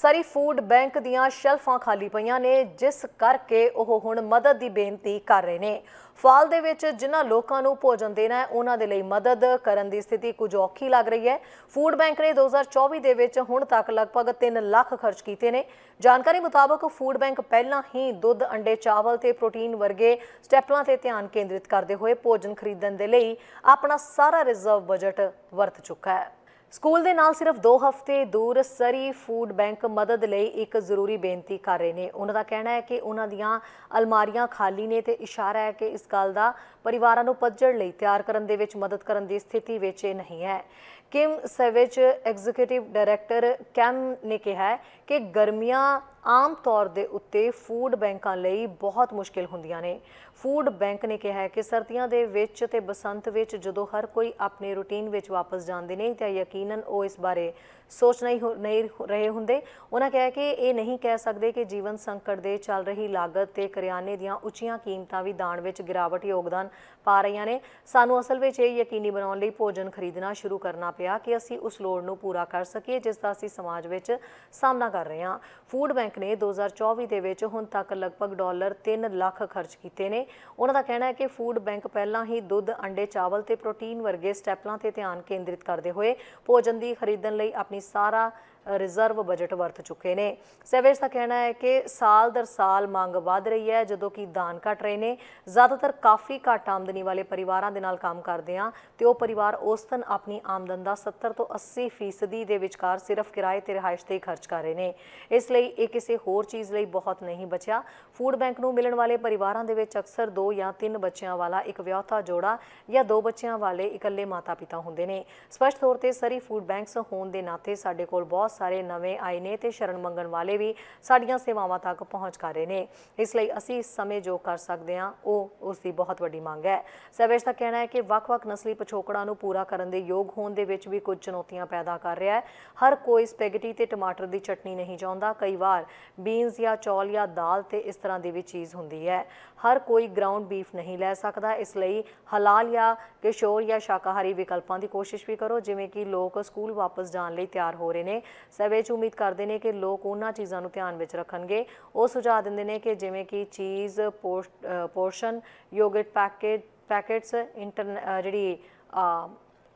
ਸਰੀ food bank ਦੀਆਂ ਸ਼ੈਲਫਾਂ ਖਾਲੀ ਪਈਆਂ ਨੇ, ਜਿਸ ਕਰਕੇ ਉਹ ਹੁਣ ਮਦਦ ਦੀ ਬੇਨਤੀ ਕਰ ਰਹੇ ਨੇ। ਫਾਲ ਦੇ ਵਿੱਚ ਜਿਨ੍ਹਾਂ ਲੋਕਾਂ ਨੂੰ ਭੋਜਨ ਦੇਣਾ ਹੈ, ਉਹਨਾਂ ਦੇ ਲਈ ਮਦਦ ਕਰਨ ਦੀ ਸਥਿਤੀ ਕੁਝ ਔਖੀ ਲੱਗ ਰਹੀ ਹੈ। ਫੂਡ ਬੈਂਕ ਨੇ 2024 ਦੇ ਵਿੱਚ ਹੁਣ ਤੱਕ ਲਗਭਗ 3 ਲੱਖ ਖਰਚ ਕੀਤੇ ਨੇ। ਜਾਣਕਾਰੀ ਮੁਤਾਬਕ ਫੂਡ ਬੈਂਕ ਪਹਿਲਾਂ ਹੀ ਦੁੱਧ, ਅੰਡੇ, ਚਾਵਲ ਤੇ ਪ੍ਰੋਟੀਨ ਵਰਗੇ ਸਟੈਪਲਾਂ ਤੇ ਧਿਆਨ ਕੇਂਦਰਿਤ ਕਰਦੇ ਹੋਏ ਭੋਜਨ ਖਰੀਦਣ ਦੇ ਲਈ ਆਪਣਾ ਸਾਰਾ ਰਿਜ਼ਰਵ ਬਜਟ ਵਰਤ ਚੁੱਕਾ ਹੈ। ਸਕੂਲ ਦੇ ਨਾਲ ਸਿਰਫ 2 ਹਫ਼ਤੇ ਦੂਰ ਸਰੀ ਫੂਡ ਬੈਂਕ ਮਦਦ ਲਈ ਇੱਕ ਜ਼ਰੂਰੀ ਬੇਨਤੀ ਕਰ ਰਹੇ ਨੇ। ਉਹਨਾਂ ਦਾ ਕਹਿਣਾ ਹੈ ਕਿ ਉਹਨਾਂ ਦੀਆਂ ਅਲਮਾਰੀਆਂ ਖਾਲੀ ਨੇ ਤੇ ਇਸ਼ਾਰਾ ਹੈ ਕਿ ਇਸ ਗੱਲ ਦਾ ਪਰਿਵਾਰਾਂ ਨੂੰ ਪੱਜੜ ਲਈ ਤਿਆਰ ਕਰਨ ਦੇ ਵਿੱਚ ਮਦਦ ਕਰਨ ਦੀ ਸਥਿਤੀ ਵਿੱਚ ਇਹ ਨਹੀਂ ਹੈ। ਕਿਮ ਸੈਵੇਜ ਐਗਜ਼ੀਕਿਊਟਿਵ ਡਾਇਰੈਕਟਰ ਕੈਮ ਨੇ ਕਿਹਾ ਕਿ ਗਰਮੀਆਂ ਆਮ ਤੌਰ ਦੇ ਉੱਤੇ ਫੂਡ ਬੈਂਕਾਂ ਲਈ ਬਹੁਤ ਮੁਸ਼ਕਿਲ ਹੁੰਦੀਆਂ ਨੇ। ਫੂਡ ਬੈਂਕ ਨੇ ਕਿਹਾ ਹੈ ਕਿ ਸਰਦੀਆਂ ਦੇ ਵਿੱਚ ਤੇ ਬਸੰਤ ਵਿੱਚ ਜਦੋਂ ਹਰ ਕੋਈ ਆਪਣੇ ਰੁਟੀਨ ਵਿੱਚ ਵਾਪਸ ਜਾਂਦੇ ਨੇ ਤਾਂ ਯਕੀਨਨ ਉਹ ਇਸ ਬਾਰੇ ਸੋਚ ਨਹੀਂ ਹੋ- ਨਹੀਂ ਰਹੇ ਹੁੰਦੇ। ਉਹਨਾਂ ਕਿਹਾ ਕਿ ਇਹ ਨਹੀਂ ਕਹਿ ਸਕਦੇ ਕਿ ਜੀਵਨ ਸੰਕਟ ਦੇ ਚੱਲ ਰਹੀ ਲਾਗਤ ਤੇ ਕਰਿਆਨੇ ਦੀਆਂ ਉੱਚੀਆਂ ਕੀਮਤਾਂ ਵੀ ਦਾਨ ਵਿੱਚ ਗਿਰਾਵਟ ਯੋਗਦਾਨ ਪਾ ਰਹੀਆਂ ਨੇ। ਸਾਨੂੰ ਅਸਲ ਵਿੱਚ ਇਹ ਯਕੀਨੀ ਬਣਾਉਣ ਲਈ ਭੋਜਨ ਖਰੀਦਣਾ ਸ਼ੁਰੂ ਕਰਨਾ ਪਿਆ ਕਿ ਅਸੀਂ ਉਸ ਲੋੜ ਨੂੰ ਪੂਰਾ ਕਰ ਸਕੀਏ ਜਿਸ ਦਾ ਅਸੀਂ ਸਮਾਜ ਵਿੱਚ ਸਾਹਮਣਾ ਕਰ ਰਹੇ ਹਾਂ। ਫੂਡ ਬੈਂਕ ਨੇ 2024 ਦੇ ਵਿੱਚ ਹੁਣ ਤੱਕ ਲਗਭਗ ਡਾਲਰ 3 ਲੱਖ ਖਰਚ ਕੀਤੇ ਨੇ। ਉਹਨਾਂ ਦਾ ਕਹਿਣਾ ਹੈ ਕਿ ਫੂਡ ਬੈਂਕ ਪਹਿਲਾਂ ਹੀ ਦੁੱਧ, ਅੰਡੇ, ਚਾਵਲ ਤੇ ਪ੍ਰੋਟੀਨ ਵਰਗੇ ਸਟੈਪਲਾਂ ਤੇ ਧਿਆਨ ਕੇਂਦਰਿਤ ਕਰਦੇ ਹੋਏ ਭੋਜਨ ਦੀ ਖਰੀਦਣ ਲਈ ਆਪਣੀ ਸਾਰਾ ਰਿਜ਼ਰਵ ਬਜਟ ਵਰਤ ਚੁੱਕੇ ਨੇ। ਸੈਵੇਜ ਦਾ ਕਹਿਣਾ ਹੈ ਕਿ ਸਾਲ ਦਰ ਸਾਲ ਮੰਗ ਵਧ ਰਹੀ ਹੈ, ਜਦੋਂ ਕਿ ਦਾਨ ਘਟ ਰਹੇ ਨੇ। ਜ਼ਿਆਦਾਤਰ ਕਾਫੀ ਘੱਟ ਆਮਦਨੀ ਵਾਲੇ ਪਰਿਵਾਰਾਂ ਦੇ ਨਾਲ ਕੰਮ ਕਰਦੇ ਆ ਤੇ ਉਹ ਪਰਿਵਾਰ ਔਸਤਨ ਆਪਣੀ ਆਮਦਨ ਦਾ 70 ਤੋਂ 80 ਫੀਸਦੀ ਦੇ ਵਿਚਕਾਰ ਸਿਰਫ ਕਿਰਾਏ ਤੇ ਰਿਹਾਇਸ਼ ਤੇ ਖਰਚ ਕਰ ਰਹੇ ਨੇ। ਇਸ ਲਈ ਇਹ ਕਿਸੇ ਹੋਰ ਚੀਜ਼ ਲਈ ਬਹੁਤ ਨਹੀਂ ਬਚਿਆ। ਫੂਡ ਬੈਂਕ ਨੂੰ ਮਿਲਣ ਵਾਲੇ ਪਰਿਵਾਰਾਂ ਦੇ ਵਿੱਚ ਅਕਸਰ ਦੋ ਜਾਂ ਤਿੰਨ ਬੱਚਿਆਂ ਵਾਲਾ ਇੱਕ ਵਿਆਹੁਤਾ ਜੋੜਾ ਜਾਂ ਦੋ ਬੱਚਿਆਂ ਵਾਲੇ ਇਕੱਲੇ ਮਾਤਾ-ਪਿਤਾ ਹੁੰਦੇ ਨੇ। ਸਪਸ਼ਟ ਤੌਰ ਤੇ ਸਰੀ ਫੂਡ ਬੈਂਕਸ ਹੋਣ ਦੇ ਨਾਤੇ ਸਾਡੇ ਕੋਲ ਬਹੁਤ ਬਹੁਤ ਸਾਰੇ ਨਵੇਂ ਆਏ ਨੇ ਤੇ ਸ਼ਰਨ ਮੰਗਣ ਵਾਲੇ ਵੀ ਸਾਡੀਆਂ ਸੇਵਾਵਾਂ ਤੱਕ ਪਹੁੰਚ ਕਰ ਰਹੇ ਨੇ। ਇਸ ਲਈ ਅਸੀਂ ਇਸ ਸਮੇਂ ਜੋ ਕਰ ਸਕਦੇ ਹਾਂ, ਉਹ ਉਸ ਦੀ ਬਹੁਤ ਵੱਡੀ ਮੰਗ ਹੈ। ਸੈਵੇਜ ਦਾ ਕਹਿਣਾ ਹੈ ਕਿ ਵੱਖ-ਵੱਖ ਨਸਲੀ ਪਿਛੋਕੜਾਂ ਨੂੰ ਪੂਰਾ ਕਰਨ ਦੇ ਯੋਗ ਹੋਣ ਦੇ ਵਿੱਚ ਵੀ ਕੁਝ ਚੁਣੌਤੀਆਂ ਪੈਦਾ ਕਰ ਰਿਹਾ ਹੈ। ਹਰ ਕੋਈ ਸਪੈਗੇਟੀ ਤੇ ਟਮਾਟਰ ਦੀ ਚਟਨੀ ਨਹੀਂ ਚਾਹੁੰਦਾ। ਕਈ ਵਾਰ ਬੀਨਸ ਜਾਂ ਚੌਲ ਜਾਂ ਦਾਲ ਤੇ ਇਸ ਤਰ੍ਹਾਂ ਦੀ ਵੀ ਚੀਜ਼ ਹੁੰਦੀ ਹੈ। ਹਰ ਕੋਈ ਗਰਾਊਂਡ ਬੀਫ ਨਹੀਂ ਲੈ ਸਕਦਾ। ਇਸ ਲਈ ਹਲਾਲ ਜਾਂ ਕਿਸ਼ੋਰ ਜਾਂ ਸ਼ਾਕਾਹਾਰੀ ਵਿਕਲਪਾਂ ਦੀ ਕੋਸ਼ਿਸ਼ ਵੀ ਕਰੋ। ਜਿਵੇਂ ਕਿ ਲੋਕ ਸਕੂਲ ਵਾਪਸ ਜਾਣ ਲਈ ਤਿਆਰ ਹੋ ਰਹੇ ਨੇ। ਸਵੇਜ ਉਮੀਦ ਕਰਦੇ ਨੇ ਕਿ ਲੋਕ ਉਹਨਾਂ ਚੀਜ਼ਾਂ ਨੂੰ ਧਿਆਨ ਵਿੱਚ ਰੱਖਣਗੇ। ਉਹ ਸੁਝਾਅ ਦਿੰਦੇ ਨੇ ਕਿ ਜਿਵੇਂ ਕਿ ਚੀਜ਼ portion yogurt packet packets inter uh, ਜਿਹੜੀ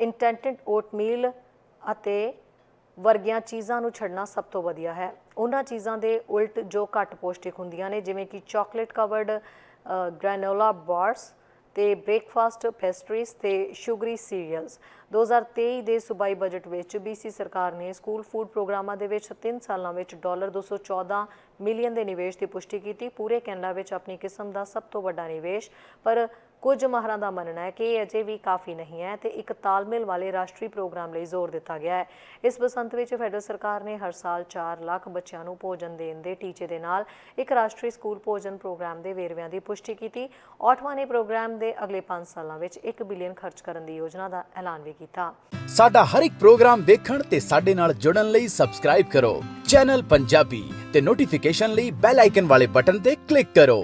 ਇੰਟੈਂਟਡ ਓਟਮੀਲ ਅਤੇ ਵਰਗੀਆਂ ਚੀਜ਼ਾਂ ਨੂੰ ਛੱਡਣਾ ਸਭ ਤੋਂ ਵਧੀਆ ਹੈ। ਉਹਨਾਂ ਚੀਜ਼ਾਂ ਦੇ ਉਲਟ ਜੋ ਘੱਟ ਪੌਸ਼ਟਿਕ ਹੁੰਦੀਆਂ ਨੇ ਜਿਵੇਂ ਕਿ ਚਾਕਲੇਟ ਕਵਰਡ ਗ੍ਰੈਨੋਲਾ ਬਾਰਸ ਤੇ ਬ੍ਰੇਕਫਾਸਟ ਪੈਸਟਰੀਜ਼ ਤੇ ਸ਼ੂਗਰੀ ਸੀਰੀਅਲਸ 2023 ਦੇ ਸੂਬਾਈ ਬਜਟ ਵਿੱਚ BC ਸਰਕਾਰ ਨੇ ਸਕੂਲ ਫੂਡ ਪ੍ਰੋਗਰਾਮਾਂ ਦੇ ਵਿੱਚ 3 ਸਾਲਾਂ ਵਿੱਚ ਡਾਲਰ 214 ਮਿਲੀਅਨ ਦੇ ਨਿਵੇਸ਼ ਦੀ ਪੁਸ਼ਟੀ ਕੀਤੀ। ਪੂਰੇ ਕੈਨੇਡਾ ਵਿੱਚ ਆਪਣੀ ਕਿਸਮ ਦਾ ਸਭ ਤੋਂ ਵੱਡਾ ਨਿਵੇਸ਼। ਪਰ ਕੁਝ ਮਾਹਰਾਂ ਦਾ ਮੰਨਣਾ ਹੈ ਕਿ ਇਹ ਅਜੇ ਵੀ ਕਾਫੀ ਨਹੀਂ ਹੈ ਤੇ ਇੱਕ ਤਾਲਮੇਲ ਵਾਲੇ ਰਾਸ਼ਟਰੀ ਪ੍ਰੋਗਰਾਮ ਲਈ ਜ਼ੋਰ ਦਿੱਤਾ ਗਿਆ ਹੈ। ਇਸ ਬਸੰਤ ਵਿੱਚ ਫੈਡਰਲ ਸਰਕਾਰ ਨੇ ਹਰ ਸਾਲ 4 ਲੱਖ ਬੱਚਿਆਂ ਨੂੰ ਭੋਜਨ ਦੇਣ ਦੇ ਟੀਚੇ ਦੇ ਨਾਲ ਇੱਕ ਰਾਸ਼ਟਰੀ ਸਕੂਲ ਭੋਜਨ ਪ੍ਰੋਗਰਾਮ ਦੇ ਵੇਰਵਿਆਂ ਦੀ ਪੁਸ਼ਟੀ ਕੀਤੀ। ਆਟਵਾ ਨੇ ਪ੍ਰੋਗਰਾਮ ਦੇ ਅਗਲੇ 5 ਸਾਲਾਂ ਵਿੱਚ 1 ਬਿਲੀਅਨ ਖਰਚ ਕਰਨ ਦੀ ਯੋਜਨਾ ਦਾ ਐਲਾਨ ਵੀ ਕੀਤਾ। ਸਾਡਾ ਹਰ ਇੱਕ ਪ੍ਰੋਗਰਾਮ ਦੇਖਣ ਤੇ ਸਾਡੇ ਨਾਲ ਜੁੜਨ ਲਈ ਸਬਸਕ੍ਰਾਈਬ ਕਰੋ। ਚੈਨਲ ਪੰਜਾਬੀ ਤੇ ਨੋਟੀਫਿਕੇਸ਼ਨ ਲਈ ਬੈਲ ਆਈਕਨ ਵਾਲੇ ਬਟਨ ਤੇ ਕਲਿੱਕ ਕਰੋ।